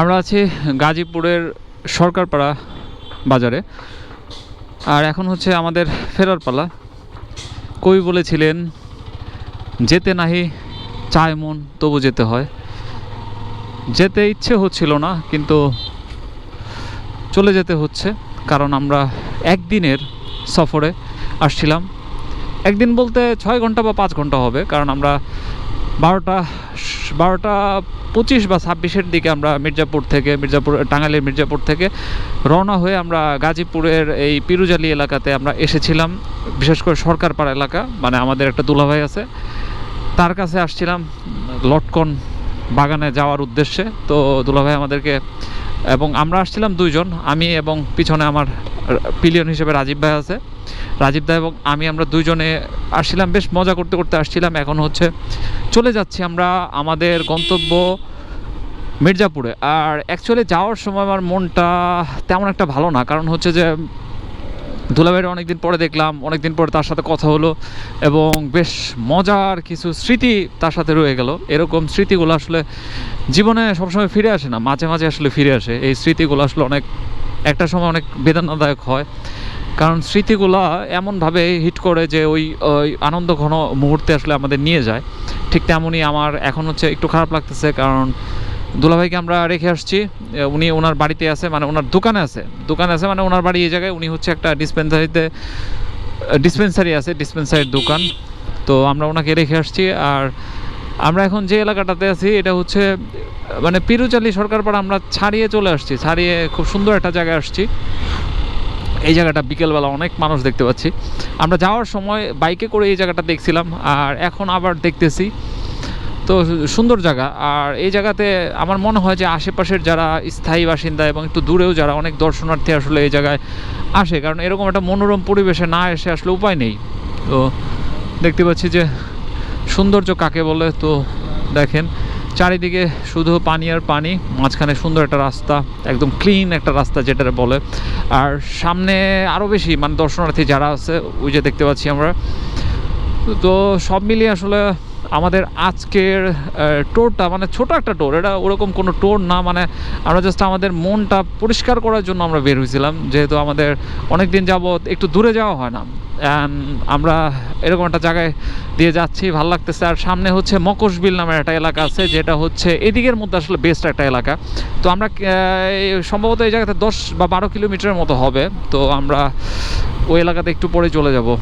আমরা আছি গাজীপুরের সরকারপাড়া বাজারে। আর এখন হচ্ছে আমাদের ফেরার পালা। কবি বলেছিলেন, যেতে নাহি চায় মন, তবু যেতে হয়। যেতে ইচ্ছে হচ্ছিল না, কিন্তু চলে যেতে হচ্ছে, কারণ আমরা একদিনের সফরে আসছিলাম। একদিন বলতে ছয় ঘণ্টা বা পাঁচ ঘণ্টা হবে, কারণ আমরা বারোটা বারোটা পঁচিশ বা ছাব্বিশের দিকে আমরা মির্জাপুর থেকে, মির্জাপুর, টাঙ্গাইলের মির্জাপুর থেকে রওনা হয়ে আমরা গাজীপুরের এই পিরুজালি এলাকাতে আমরা এসেছিলাম। বিশেষ করে সরকারপাড়া এলাকা মানে আমাদের একটা দুলাভাই আছে। তার কাছে আসছিলাম লটকন বাগানে যাওয়ার উদ্দেশ্যে। তো দুলাভাই আমাদেরকে, এবং আমরা আসছিলাম দুইজন, আমি এবং পিছনে আমার পিলিয়ন হিসেবে রাজীব ভাই আছে। রাজীব দা এবং আমি আমরা দুইজনে আসছিলাম, বেশ মজা করতে করতে আসছিলাম। এখন হচ্ছে চলে যাচ্ছি আমরা আমাদের গন্তব্য মির্জাপুরে। আর অ্যাকচুয়ালি যাওয়ার সময় আমার মনটা তেমন একটা ভালো না। কারণ হচ্ছে যে দুলাভাইয়ের অনেকদিন পরে দেখলাম, অনেকদিন পরে তার সাথে কথা হলো এবং বেশ মজার কিছু স্মৃতি তার সাথে রয়ে গেল। এরকম স্মৃতিগুলো আসলে জীবনে সবসময় ফিরে আসে না, মাঝে মাঝে আসলে ফিরে আসে। এই স্মৃতিগুলো আসলে অনেক, একটা সময় অনেক বেদনাদায়ক হয়। কারণ স্মৃতিগুলো এমনভাবে হিট করে যে ওই ওই আনন্দ ঘন মুহূর্তে আসলে আমাদের নিয়ে যায়। ঠিক তেমনই আমার এখন হচ্ছে একটু খারাপ লাগতেছে কারণ দুলাভাইকে আমরা রেখে আসছি। উনি ওনার বাড়িতে আছে মানে ওনার দোকানে আছে। দোকানে আছে মানে ওনার বাড়ি এই জায়গায় উনি হচ্ছে একটা ডিসপেন্সারিতে ডিসপেন্সারি আছে ডিসপেন্সারির দোকান। তো আমরা ওনাকে রেখে আসছি আর আমরা এখন যে এলাকাটাতে আছি, এটা হচ্ছে মানে পিরুচালি সরকারপাড়া আমরা ছাড়িয়ে চলে আসছি, ছাড়িয়ে খুব সুন্দর একটা জায়গায় আসছি। এই জায়গাটা বিকেলবেলা অনেক মানুষ দেখতে পাচ্ছি। আমরা যাওয়ার সময় বাইকে করে এই জায়গাটা দেখছিলাম, আর এখন আবার দেখতেছি। তো সুন্দর জায়গা, আর এই জায়গাতে আমার মনে হয় যে আশেপাশের যারা স্থায়ী বাসিন্দা এবং একটু দূরেও যারা অনেক দর্শনার্থী আসলে এই জায়গায় আসে, কারণ এরকম একটা মনোরম পরিবেশে না এসে আসলে উপায় নেই। তো দেখতে পাচ্ছি যে সৌন্দর্য কাকে বলে, তো দেখেন। চারিদিকে শুধু পানি আর পানি, মাঝখানে সুন্দর একটা রাস্তা, একদম ক্লিন একটা রাস্তা যেটা বলে। আর সামনে আরও বেশি মানে দর্শনার্থী যারা আছে, ওই যে দেখতে পাচ্ছি আমরা। তো সব মিলিয়ে আসলে আমাদের আজকের টোরটা মানে ছোট একটা টোর এটা ওরকম কোনো টোর না মানে আমরা জাস্ট আমাদের মনটা পরিষ্কার করার জন্য আমরা বের হয়েছিলাম। যেহেতু আমাদের অনেক দিন যাবৎ একটু দূরে যাওয়া হয় না। And আমরা এরকম একটা জায়গায় দিয়ে যাচ্ছি, ভালো লাগতেছে। আর সামনে হচ্ছে মকশবিল নামের একটা এলাকা আছে, যেটা হচ্ছে এদিকের মধ্যে আসলে বেস্ট একটা এলাকা। তো আমরা সম্ভবত এই জায়গাতে দশ বা বারো কিলোমিটারের মতো হবে। তো আমরা ওই এলাকাতে একটু পরে চলে যাব।